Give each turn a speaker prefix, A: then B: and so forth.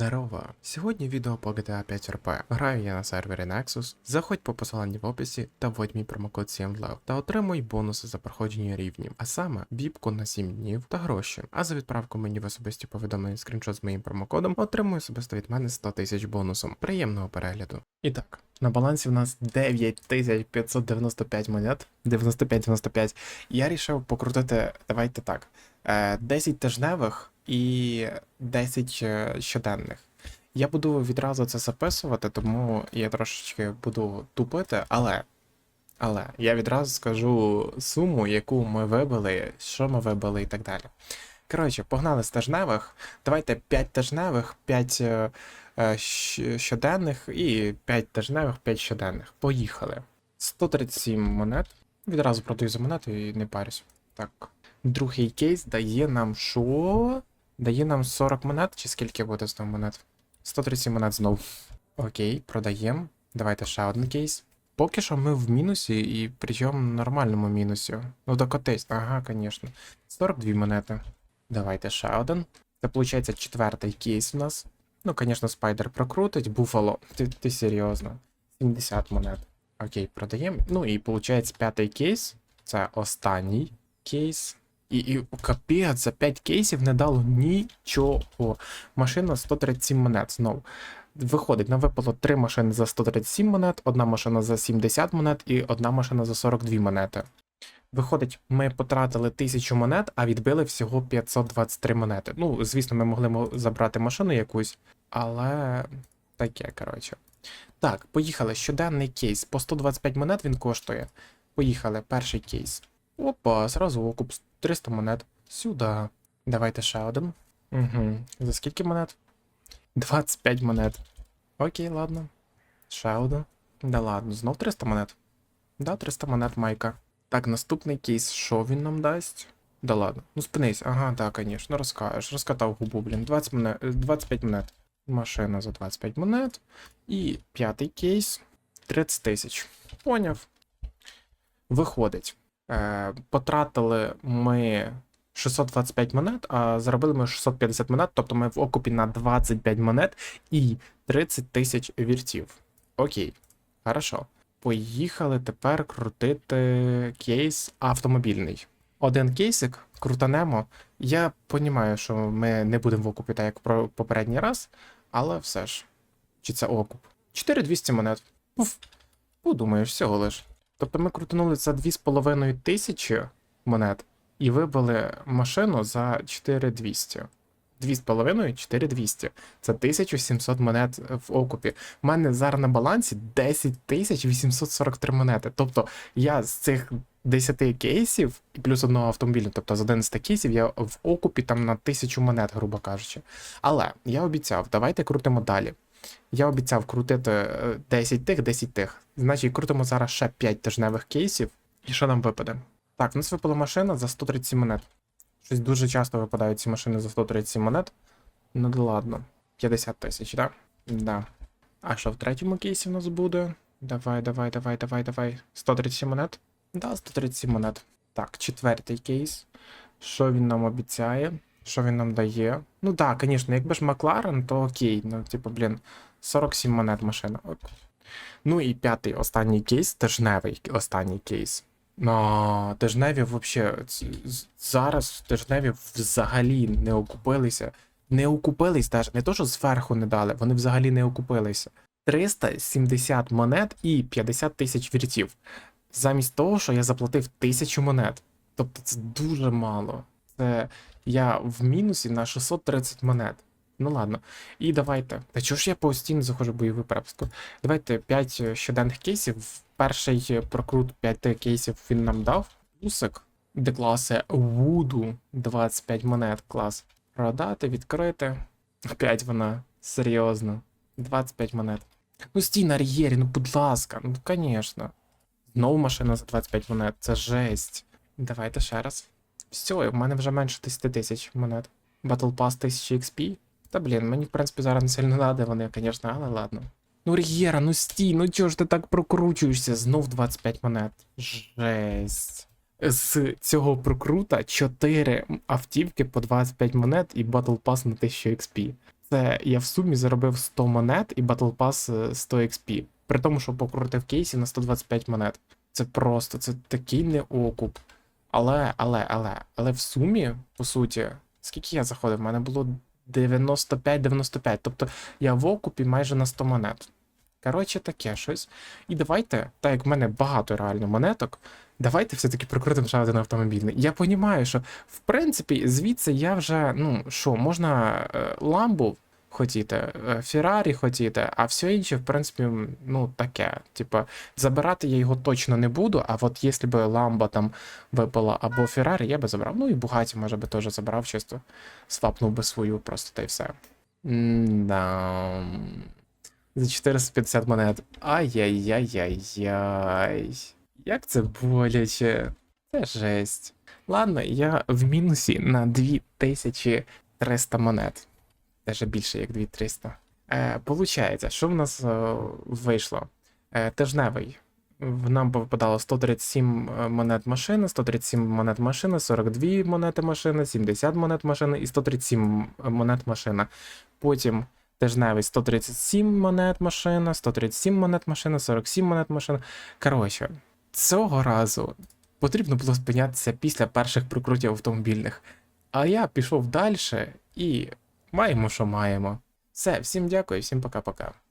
A: Здорово! Сьогодні відео по GTA 5 RP. Граю я на сервері Nexus. Заходь по посиланні в описі та вводь мій промокод 7LEV та отримуй бонуси за проходження рівнів, а саме віпку на 7 днів та гроші. А за відправку мені в особисті повідомлення скріншот з моїм промокодом отримуй особисто від мене 100 тисяч бонусом. Приємного перегляду. І так, на балансі в нас 9595 монет. 95-95. Я рішив покрутити, давайте так. е, 10 тижневих і 10 е, щоденних. Я буду відразу це записувати, тому я трошечки буду тупити, але. Але я відразу скажу суму, яку ми вибили, що ми вибили і так далі. Коротше, погнали з тижневих. Давайте 5 тижневих, 5 е, е, щоденних і 5 тижневих, 5 щоденних. Поїхали. 137 монет. Відразу продаю за монету і не парюсь. Так. Другий кейс дає нам що? Дає нам 40 монет, чи скільки буде знову монет? 137 монет знов. Окей, продаємо. Давайте ще один кейс. Поки що ми в мінусі, і причому нормальному мінусі. Ну, докотись, ага, звісно. 42 монети. Давайте ще один. Це виходить четвертий кейс у нас. Ну, звісно, спайдер прокрутить. Буфало. Ти, ти серйозно. 70 монет. Окей, продаємо. Ну і виходить п'ятий кейс. Це останній кейс. І, і капець, за 5 кейсів не дало нічого. Машина 137 монет знову. Виходить, нам випало 3 машини за 137 монет, одна машина за 70 монет і одна машина за 42 монети. Виходить, ми потратили 1000 монет, а відбили всього 523 монети. Ну, звісно, ми могли забрати машину якусь, але таке, коротше. Так, поїхали. Щоденний кейс. По 125 монет він коштує. Поїхали, перший кейс. Опа, зразу окуп 300 монет. Сюди. Давайте ще один. Угу. За скільки монет? 25 монет. Окей, ладно. Ще один. Да ладно, знов 300 монет. Да, 300 монет майка. Так, наступний кейс, що він нам дасть? Да ладно. Ну спинись, ага, да, конечно, розкажеш. Розкатав губу, блін. 20 монет, е, 25 монет. Машина за 25 монет. І п'ятий кейс 30 тисяч. Поняв. Виходить. Е, потратили ми 625 монет, а заробили ми 650 монет, тобто ми в окупі на 25 монет і 30 тисяч віртів. Окей, хорошо. Поїхали тепер крутити кейс автомобільний. Один кейсик крутанемо. Я розумію, що ми не будемо в окупі, так як про попередній раз, але все ж. Чи це окуп? 4200 монет. Уф. Подумаєш, всього лиш. Тобто ми крутанули за 2,5 тисячі монет і вибили машину за 4200. 2,5 4200. Це 1700 монет в окупі. У мене зараз на балансі 10 843 монети. Тобто я з цих 10 кейсів і плюс одного автомобіля, тобто з 11 кейсів, я в окупі там на 1000 монет, грубо кажучи. Але я обіцяв, давайте крутимо далі. Я обіцяв крутити е, 10 тих, 10 тих. Значить, крутимо зараз ще 5 тижневих кейсів. І що нам випаде? Так, у нас випала машина за 137 монет. Щось дуже часто випадають ці машини за 137 монет. Ну да ладно. 50 тисяч, так? Да? Да. А що в третьому кейсі в нас буде? Давай, давай, давай, давай, давай. 137 монет? Да, 137 монет. Так, четвертий кейс. Що він нам обіцяє? Що він нам дає? Ну так, да, звісно, якби ж Макларен, то окей. Ну, типу, блін, 47 монет машина. Ок. Ну і п'ятий останній кейс, тижневий останній кейс. На тижневі взагалі зараз тижневі взагалі не окупилися. Не окупились навіть, не то, що зверху не дали, вони взагалі не окупилися. 370 монет і 50 тисяч віртів. Замість того, що я заплатив 1000 монет. Тобто це дуже мало. Це я в мінусі на 630 монет. Ну ладно. І давайте. Та чого ж я постійно заходжу в бойову перепуску? Давайте 5 щоденних кейсів. Перший прокрут 5 кейсів він нам дав. Плюсик, де класи Вуду 25 монет клас. Продати, відкрити. Опять вона. Серйозно. 25 монет. Ну стій на рієрі, ну будь ласка, ну звісно. Знову машина за 25 монет, це жесть. Давайте ще раз. Все, в мене вже менше 10 тисяч монет. Battle Pass 1000 XP. Та блін, мені в принципі зараз не сильно надо, вони, звісно, але ладно. Ну, Рігєра, ну стій, ну чого ж ти так прокручуєшся? Знов 25 монет. Жесть. З цього прокрута 4 автівки по 25 монет і Battle Pass на 1000 XP. Це я в сумі заробив 100 монет і Battle Pass е, 100 XP. При тому, що покрутив кейсі на 125 монет. Це просто, це такий не окуп. Але, але, але, але в сумі, по суті, скільки я заходив? У мене було 95-95. Тобто я в окупі майже на 100 монет. Коротше, таке щось. І давайте, так як в мене багато реально монеток, давайте все-таки прикрутимо ще один автомобільний. Я розумію, що в принципі звідси я вже, ну що, можна е, ламбу хотіти, е, Феррарі хотіти, а все інше, в принципі, ну таке. Типа, забирати я його точно не буду, а от якщо б ламба там випала або Феррарі, я би забрав. Ну і Бугаті, може би, теж забрав, чисто свапнув би свою просто та й все. М-да. За 450 монет. Ай-яй-яй-яй-яй. Як це боляче. Це жесть. Ладно, я в мінусі на 2300 монет. Даже більше, як 2300. Е, получається, що в нас е, вийшло? Е, тижневий. Нам випадало 137 монет машини, 137 монет машини, 42 монети машини, 70 монет машини і 137 монет машина. Потім тижневий 137 монет машина, 137 монет машина, 47 монет машина. Коротше, цього разу потрібно було спинятися після перших прикрутів автомобільних. А я пішов далі і маємо, що маємо. Все, всім дякую, всім пока-пока.